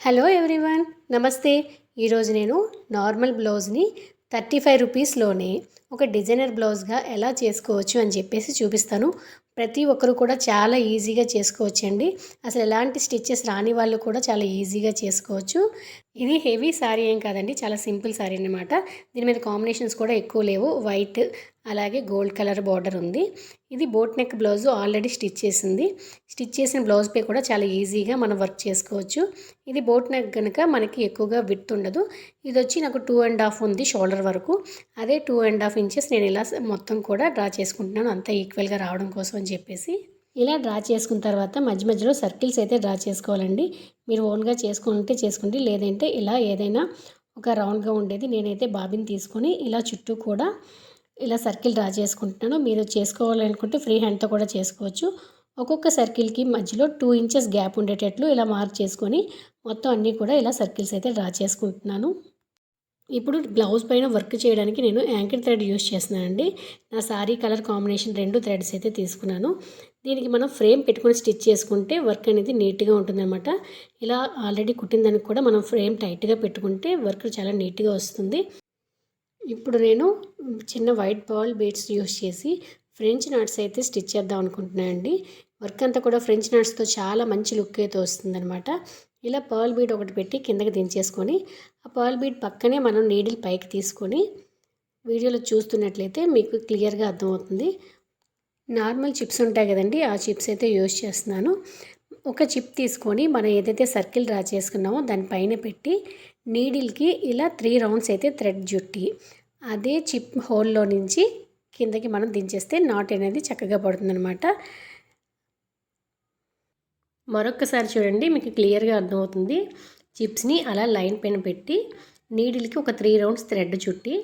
Hello everyone నమస్తే. ఈరోజు నేను నార్మల్ బ్లౌజ్ని థర్టీ ఫైవ్ రూపీస్లోనే ఒక డిజైనర్ బ్లౌజ్గా ఎలా చేసుకోవచ్చు అని చెప్పేసి చూపిస్తాను. ప్రతి ఒక్కరు కూడా చాలా ఈజీగా చేసుకోవచ్చండి. అసలు ఎలాంటి స్టిచ్చెస్ రాని వాళ్ళు కూడా చాలా ఈజీగా చేసుకోవచ్చు. ఇది హెవీ శారీ ఏం కాదండి చాలా సింపుల్ శారీ అనమాట దీని మీద కాంబినేషన్స్ కూడా ఎక్కువ లేవు. వైట్ అలాగే గోల్డ్ కలర్ బార్డర్ ఉంది. ఇది boat neck blouse already stitch చేసింది. స్టిచ్ చేసిన బ్లౌజ్ పై కూడా చాలా ఈజీగా మనం వర్క్ చేసుకోవచ్చు. ఇది బోట్ నెక్ కనుక మనకి ఎక్కువగా విత్ ఉండదు. ఇది వచ్చి నాకు టూ అండ్ హాఫ్ ఉంది షోల్డర్ వరకు. అదే టూ అండ్ హాఫ్ ఇంచెస్ నేను ఇలా మొత్తం కూడా డ్రా చేసుకుంటున్నాను. అంతా ఈక్వల్గా రావడం కోసం అని చెప్పేసి ఇలా డ్రా చేసుకున్న తర్వాత మధ్య మధ్యలో సర్కిల్స్ అయితే డ్రా చేసుకోవాలండి. మీరు ఓన్గా చేసుకుంటే చేసుకోండి లేదంటే ఇలా ఏదైనా ఒక రౌండ్గా ఉండేది నేనైతే బాబిని తీసుకొని ఇలా చుట్టూ కూడా ఇలా సర్కిల్ డ్రా చేసుకుంటున్నాను. మీరు చేసుకోవాలనుకుంటే ఫ్రీ హ్యాండ్తో కూడా చేసుకోవచ్చు. ఒక్కొక్క సర్కిల్కి మధ్యలో టూ ఇంచెస్ గ్యాప్ ఉండేటట్లు ఇలా మార్క్ చేసుకొని మొత్తం అన్నీ కూడా ఇలా సర్కిల్స్ అయితే డ్రా చేసుకుంటున్నాను. ఇప్పుడు బ్లౌజ్ పైన వర్క్ చేయడానికి నేను యాంకిల్ థ్రెడ్ యూస్ చేస్తున్నానండి. నా సారీ కలర్ కాంబినేషన్ రెండు థ్రెడ్స్ అయితే తీసుకున్నాను. దీనికి మనం ఫ్రేమ్ పెట్టుకొని స్టిచ్ చేసుకుంటే వర్క్ అనేది నీట్గా ఉంటుందన్నమాట. ఇలా ఆల్రెడీ కుట్టిందానికి కూడా మనం ఫ్రేమ్ టైట్గా పెట్టుకుంటే వర్క్ చాలా నీట్గా వస్తుంది. ఇప్పుడు నేను చిన్న వైట్ బాల్ బీడ్స్ యూస్ చేసి ఫ్రెంచ్ నాట్స్ అయితే స్టిచ్ చేద్దాం అనుకుంటున్నాను అండి వర్క్ అంతా కూడా ఫ్రెంచ్ నాట్స్తో చాలా మంచి లుక్ అయితే వస్తుందన్నమాట. ఇలా పర్ల్ బీడ్ ఒకటి పెట్టి కిందకి దించేసుకొని ఆ పర్ల్ బీడ్ పక్కనే మనం నీడిల్ పైకి తీసుకొని వీడియోలో చూస్తున్నట్లయితే మీకు క్లియర్గా అర్థమవుతుంది. నార్మల్ చిప్స్ ఉంటాయి కదండి ఆ చిప్స్ అయితే యూజ్ చేస్తున్నాను. ఒక చిప్ తీసుకొని మనం ఏదైతే సర్కిల్ డ్రా చేసుకున్నామో దానిపైన పెట్టి నీడిల్కి ఇలా త్రీ రౌండ్స్ అయితే థ్రెడ్ జుట్టి అదే చిప్ హోల్లో నుంచి కిందకి మనం దించేస్తే నాట్ అనేది చక్కగా పడుతుందనమాట మరొక్కసారి చూడండి మీకు క్లియర్గా అర్థమవుతుంది. చిప్స్ని అలా లైన్ పైన పెట్టి నీడిల్కి ఒక త్రీ రౌండ్స్ థ్రెడ్ చుట్టి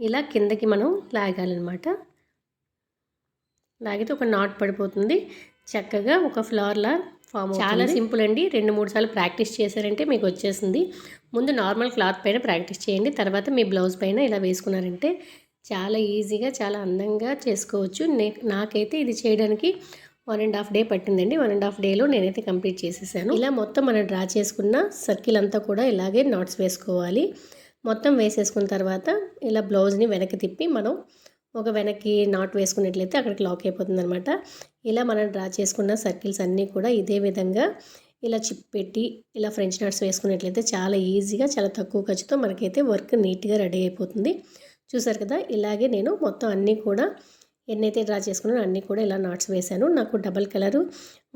ఇలా కిందకి మనం లాగాలన్నమాట. లాగితే ఒక నాట్ పడిపోతుంది. చక్కగా ఒక ఫ్లవర్లా ఫామ్ చాలా సింపుల్ అండి. రెండు మూడు సార్లు ప్రాక్టీస్ చేశారంటే మీకు వచ్చేసింది. ముందు నార్మల్ క్లాత్ పైన ప్రాక్టీస్ చేయండి. తర్వాత మీ బ్లౌజ్ పైన ఇలా వేసుకున్నారంటే చాలా ఈజీగా చాలా అందంగా చేసుకోవచ్చు. నే నాకైతే ఇది చేయడానికి వన్ అండ్ హాఫ్ డే పట్టిందండి. వన్ అండ్ హాఫ్ డేలో నేనైతే కంప్లీట్ చేసేసాను. ఇలా మొత్తం మనం డ్రా చేసుకున్న సర్కిల్ అంతా కూడా ఇలాగే నాట్స్ వేసుకోవాలి. మొత్తం వేసేసుకున్న తర్వాత ఇలా బ్లౌజ్ని వెనక్కి తిప్పి మనం ఒక వెనక్కి నాట్ వేసుకున్నట్లయితే అక్కడికి లాక్ అయిపోతుంది అనమాట ఇలా మనం డ్రా చేసుకున్న సర్కిల్స్ అన్నీ కూడా ఇదే విధంగా ఇలా చిప్ పెట్టి ఇలా ఫ్రెంచ్ నాట్స్ వేసుకున్నట్లయితే చాలా ఈజీగా చాలా తక్కువ ఖర్చుతో మనకైతే వర్క్ నీట్గా రెడీ అయిపోతుంది. చూసారు కదా? ఇలాగే నేను మొత్తం అన్నీ కూడా ఎన్నైతే డ్రా చేసుకున్నానో అన్నీ కూడా ఇలా నాట్స్ వేశాను. నాకు డబల్ కలర్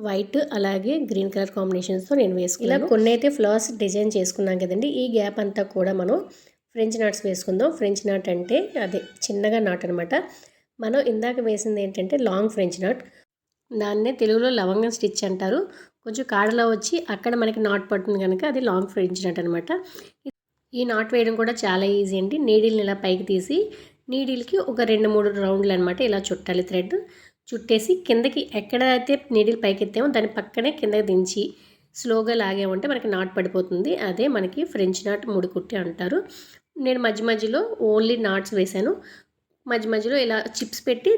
వైట్ అలాగే గ్రీన్ కలర్ కాంబినేషన్స్తో నేను వేసుకున్నాను ఇలా కొన్ని అయితే ఫ్లవర్స్ డిజైన్ చేసుకున్నాం కదండి. ఈ గ్యాప్ అంతా కూడా మనం ఫ్రెంచ్ నాట్స్ వేసుకుందాం. ఫ్రెంచ్ నాట్ అంటే అదే చిన్నగా నాట్ అనమాట మనం ఇందాక వేసింది ఏంటంటే లాంగ్ ఫ్రెంచ్ నాట్. దాన్నే తెలుగులో లవంగం స్టిచ్ అంటారు. కొంచెం కాడలో వచ్చి అక్కడ మనకి నాట్ పడుతుంది కనుక అది లాంగ్ ఫ్రెంచ్ నాట్ అనమాట ఈ నాట్ వేయడం కూడా చాలా ఈజీ అండి. నీడిల్ని ఇలా పైకి తీసి నీడిల్కి ఒక రెండు మూడు రౌండ్లు అనమాట ఇలా చుట్టాలి థ్రెడ్. చుట్టేసి కిందకి ఎక్కడైతే నీడిల్ పైకి ఎత్తామో దాని పక్కనే కిందకి దించి స్లోగా లాగామంటే మనకి నాట్ పడిపోతుంది. అదే మనకి ఫ్రెంచ్ నాట్ ముడి కుట్టి అంటారు. నేను మధ్య మధ్యలో ఓన్లీ నాట్స్ వేశాను. మధ్య మధ్యలో ఇలా చిప్స్ పెట్టి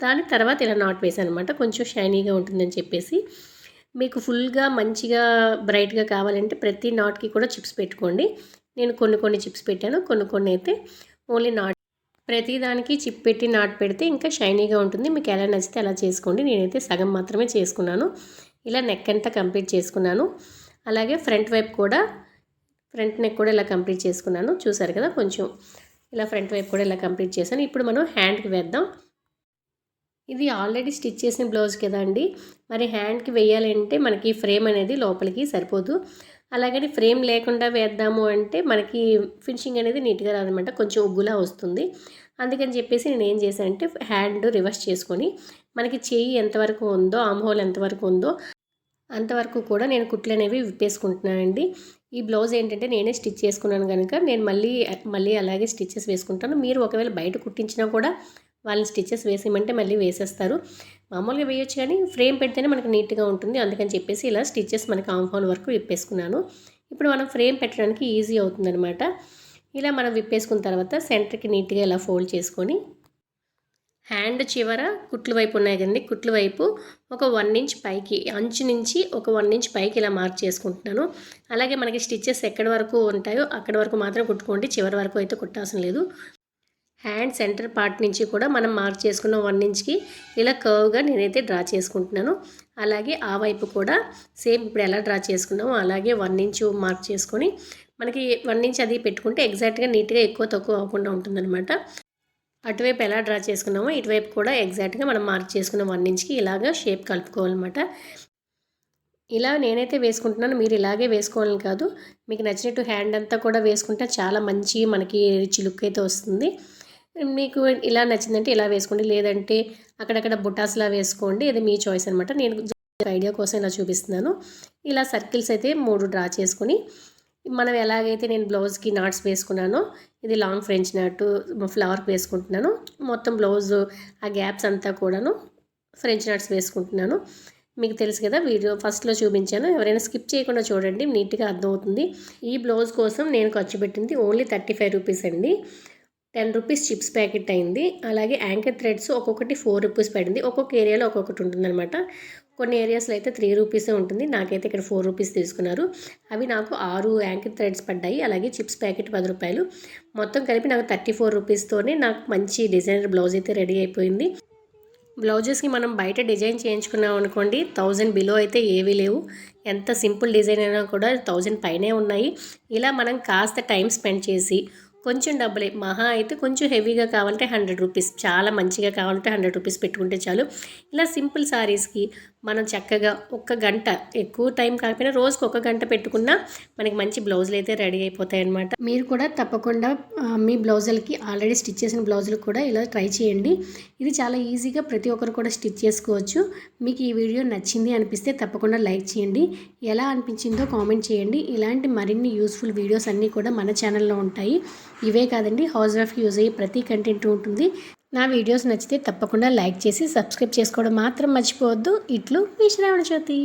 దాని తర్వాత ఇలా నాట్ వేసాను అనమాట కొంచెం షైనీగా ఉంటుందని చెప్పేసి. మీకు ఫుల్గా మంచిగా బ్రైట్గా కావాలంటే ప్రతి నాట్కి కూడా చిప్స్ పెట్టుకోండి. నేను కొన్ని కొన్ని చిప్స్ పెట్టాను. కొన్ని కొన్ని అయితే ఓన్లీ నాట్ ప్రతిదానికి చిప్ పెట్టి నాట్ పెడితే ఇంకా షైనీగా ఉంటుంది. మీకు ఎలా నచ్చితే అలా చేసుకోండి. నేనైతే సగం మాత్రమే చేసుకున్నాను. ఇలా నెక్ అంతా కంప్లీట్ చేసుకున్నాను. అలాగే ఫ్రంట్ వైపు కూడా ఫ్రంట్ నెక్ కూడా ఇలా కంప్లీట్ చేసుకున్నాను. చూసారు కదా కొంచెం ఇలా ఫ్రంట్ వైపు కూడా ఇలా కంప్లీట్ చేశాను. ఇప్పుడు మనం హ్యాండ్కి వేద్దాం. ఇది ఆల్రెడీ స్టిచ్ చేసిన బ్లౌజ్ కదా అండి మరి హ్యాండ్కి వేయాలంటే మనకి ఫ్రేమ్ అనేది లోపలికి సరిపోదు. అలాగని ఫ్రేమ్ లేకుండా వేద్దాము అంటే మనకి ఫినిషింగ్ అనేది నీట్గా రాదనమాట. కొంచెం ఉగ్గులా వస్తుంది. అందుకని చెప్పేసి నేను ఏం చేశానంటే హ్యాండ్ రివర్స్ చేసుకొని మనకి చేయి ఎంతవరకు ఉందో ఆమ్ హోల్ ఎంతవరకు ఉందో అంతవరకు కూడా నేను కుట్లు అనేవి విప్పేసుకుంటున్నానండి ఈ బ్లౌజ్ ఏంటంటే నేనే స్టిచ్ చేసుకున్నాను కనుక నేను మళ్ళీ మళ్ళీ అలాగే స్టిచ్చెస్ వేసుకుంటాను. మీరు ఒకవేళ బయట కుట్టించినా కూడా వాళ్ళని స్టిచ్చెస్ వేసేయమంటే మళ్ళీ వేసేస్తారు. మామూలుగా వేయొచ్చు కానీ ఫ్రేమ్ పెడితేనే మనకు నీట్గా ఉంటుంది. అందుకని చెప్పేసి ఇలా స్టిచ్చెస్ మనకి ఆంఫాన్ వరకు విప్పేసుకున్నాను. ఇప్పుడు మనం ఫ్రేమ్ పెట్టడానికి ఈజీ అవుతుందనమాట ఇలా మనం విప్పేసుకున్న తర్వాత సెంటర్కి నీట్గా ఇలా ఫోల్డ్ చేసుకొని హ్యాండ్ చివర కుట్లు వైపు ఉన్నాయి కదండి కుట్లు వైపు ఒక వన్ ఇంచ్ పైకి అంచు నుంచి ఒక వన్ ఇంచ్ పైకి ఇలా మార్క్ చేసుకుంటున్నాను. అలాగే మనకి స్టిచ్చెస్ ఎక్కడి వరకు ఉంటాయో అక్కడి వరకు మాత్రం కుట్టుకోండి. చివరి వరకు అయితే కుట్టాల్సిన లేదు. హ్యాండ్ సెంటర్ పార్ట్ నుంచి కూడా మనం మార్క్ చేసుకున్న వన్ ఇంచ్కి ఇలా కర్వ్గా నేనైతే డ్రా చేసుకుంటున్నాను. అలాగే ఆ వైపు కూడా సేమ్ ఇప్పుడు ఎలా డ్రా చేసుకున్నామో అలాగే వన్ ఇంచ్ మార్క్ చేసుకొని మనకి వన్ ఇంచ్ అది పెట్టుకుంటే ఎగ్జాక్ట్గా నీట్గా ఎక్కువ తక్కువ అవ్వకుండా ఉంటుందన్నమాట. అటువైపు ఎలా డ్రా చేసుకున్నామో ఇటువైపు కూడా ఎగ్జాక్ట్గా మనం మార్క్ చేసుకున్న వన్ ఇంచ్కి ఇలాగ షేప్ కలుపుకోవాలన్నమాట. ఇలా నేనైతే వేసుకుంటున్నాను. మీరు ఇలాగే వేసుకోవాలని కాదు. మీకు నచ్చినట్టు హ్యాండ్ అంతా కూడా వేసుకుంటే చాలా మంచి మనకి రిచ్ లుక్ అయితే వస్తుంది. మీకు ఇలా నచ్చిందంటే ఇలా వేసుకోండి. లేదంటే అక్కడక్కడ బుటాస్లా వేసుకోండి. ఇది మీ చాయిస్ అనమాట నేను ఐడియా కోసం ఇలా చూపిస్తున్నాను. ఇలా సర్కిల్స్ అయితే మూడు డ్రా చేసుకుని మనం ఎలాగైతే నేను బ్లౌజ్కి నాట్స్ వేసుకున్నానో ఇది లాంగ్ ఫ్రెంచ్ నాట్ ఫ్లవర్ వేసుకుంటున్నాను. మొత్తం బ్లౌజ్ ఆ గ్యాప్స్ అంతా కూడాను ఫ్రెంచ్ నాట్స్ వేసుకుంటున్నాను. మీకు తెలుసు కదా వీడియో ఫస్ట్లో చూపించాను. ఎవరైనా స్కిప్ చేయకుండా చూడండి నీట్గా అర్థమవుతుంది. ఈ బ్లౌజ్ కోసం నేను ఖర్చు పెట్టింది ఓన్లీ థర్టీ ఫైవ్ రూపీస్ అండి. టెన్ రూపీస్ చిప్స్ ప్యాకెట్ అయింది. అలాగే యాంకర్ థ్రెడ్స్ ఒక్కొక్కటి ఫోర్ రూపీస్ పడింది. ఒక్కొక్క ఏరియాలో ఒక్కొక్కటి ఉంటుందన్నమాట. కొన్ని ఏరియాస్లో అయితే త్రీ రూపీసే ఉంటుంది. నాకైతే ఇక్కడ ఫోర్ రూపీస్ తీసుకున్నారు. అవి నాకు ఆరు యాంకర్ థ్రెడ్స్ పడ్డాయి. అలాగే చిప్స్ ప్యాకెట్ పది రూపాయలు. మొత్తం కలిపి నాకు థర్టీ ఫోర్ రూపీస్తోనే నాకు మంచి డిజైనర్ బ్లౌజ్ అయితే రెడీ అయిపోయింది. బ్లౌజెస్కి మనం బయట డిజైన్ చేయించుకున్నాం అనుకోండి థౌజండ్ బిలో అయితే ఏవీ లేవు. ఎంత సింపుల్ డిజైన్ అయినా కూడా థౌజండ్ పైనే ఉన్నాయి. ఇలా మనం కాస్త టైం స్పెండ్ చేసి కొంచెం డబ్బులే. మహా అయితే కొంచెం హెవీగా కావాలంటే హండ్రెడ్ రూపీస్. చాలా మంచిగా కావాలంటే హండ్రెడ్ రూపీస్ పెట్టుకుంటే చాలు. ఇలా సింపుల్ శారీస్కి మనం చక్కగా ఒక్క గంట ఎక్కువ టైం కాకపోయినా రోజుకి ఒక గంట పెట్టుకున్నా మనకి మంచి బ్లౌజులు అయితే రెడీ అయిపోతాయి అనమాట మీరు కూడా తప్పకుండా మీ బ్లౌజులకి ఆల్రెడీ స్టిచ్ చేసిన బ్లౌజులు కూడా ఇలా ట్రై చేయండి. ఇది చాలా ఈజీగా ప్రతి ఒక్కరు కూడా స్టిచ్ చేసుకోవచ్చు. మీకు ఈ వీడియో నచ్చింది అనిపిస్తే తప్పకుండా లైక్ చేయండి. ఎలా అనిపించిందో కామెంట్ చేయండి. ఇలాంటి మరిన్ని యూస్ఫుల్ వీడియోస్ అన్నీ కూడా మన ఛానల్లో ఉంటాయి. ఇవే కాదండి హౌస్ వైఫ్కి యూజ్ అయ్యే ప్రతి కంటెంట్ ఉంటుంది. నా వీడియోస్ నచ్చితే తప్పకుండా లైక్ చేసి సబ్స్క్రైబ్ చేసుకోవడం మాత్రం మర్చిపోవద్దు. ఇట్లు మీ శ్రావణ జ్యోతి